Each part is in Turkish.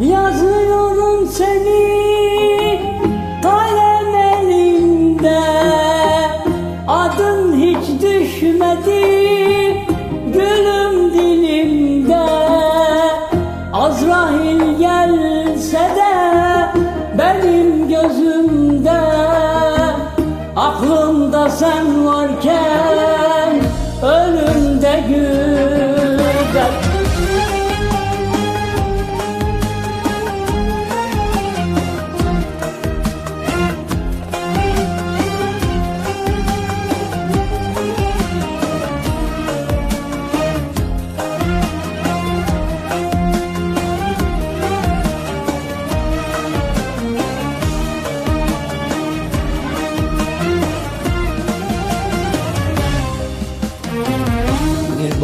Yazıyorum seni kalem elinde. Adın hiç düşmedi gülüm dilimde. Azrail gelse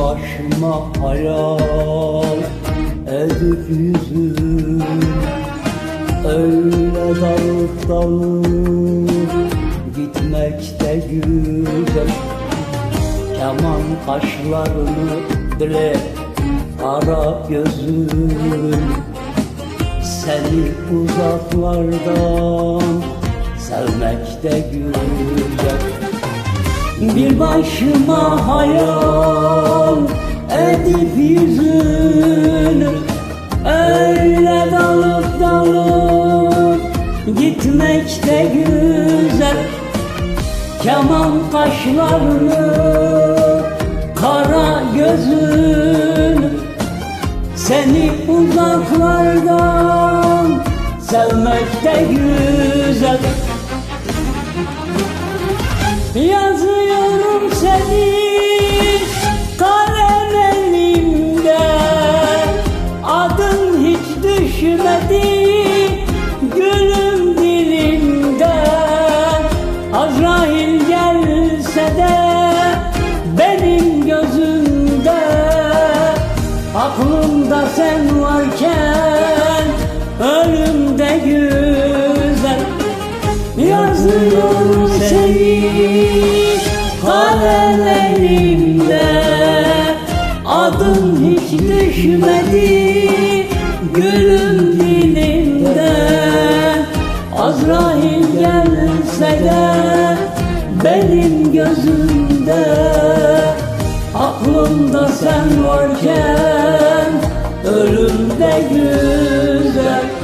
başıma hayal edip yüzüm. Öyle dalıp dalıp gitmekte güzel. Keman kaşlarını bile ara gözüm. Seni uzaklardan sevmekte güzel bir başıma hayal edip yüzünü Öyle dalıp dalıp gitmekte güzel. Keman kaşlarını kara gözünü Seni uzaklardan sevmekte güzel. Yazıyorum kalem elimde Adın hiç düşmedi gülüm dilimde Azrail gelse de benim gözümde Aklımda sen varken ölümde Yazıyorum seni kalelerimde Adın hiç düşmedi gülüm dilimde. Azrail gelse de benim gözümde. Aklımda sen varken ölümde güzel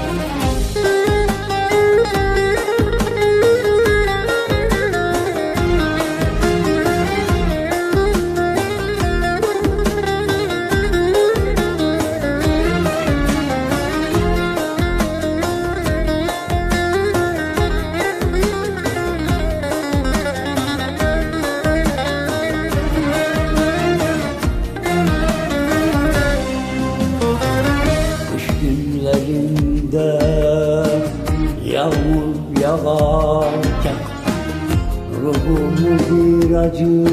Ruhumu bir acı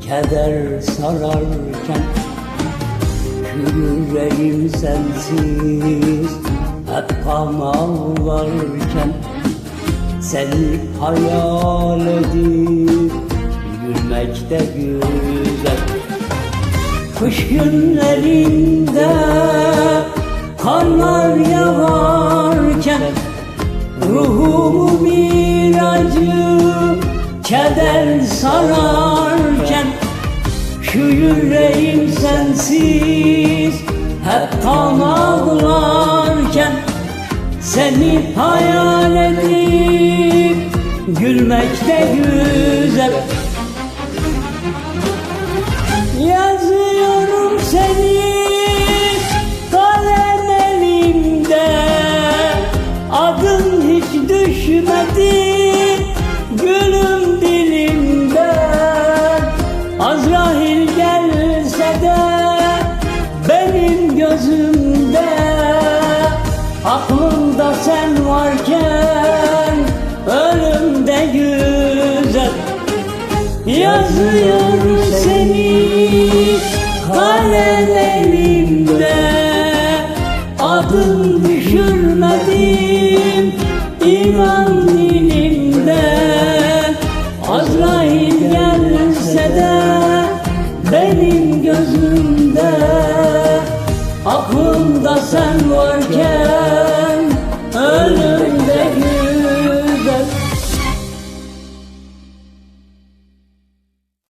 keder sararken Yüreğim sensiz hep kan ağlarken Seni hayal edip gülmekte güzel Kış günlerinde karlar yağarken Ruhumu bir acı keder sararken Şu yüreğim sensiz hep kan ağlarken Seni hayal edip gülmekte güzel Yazıyorum seni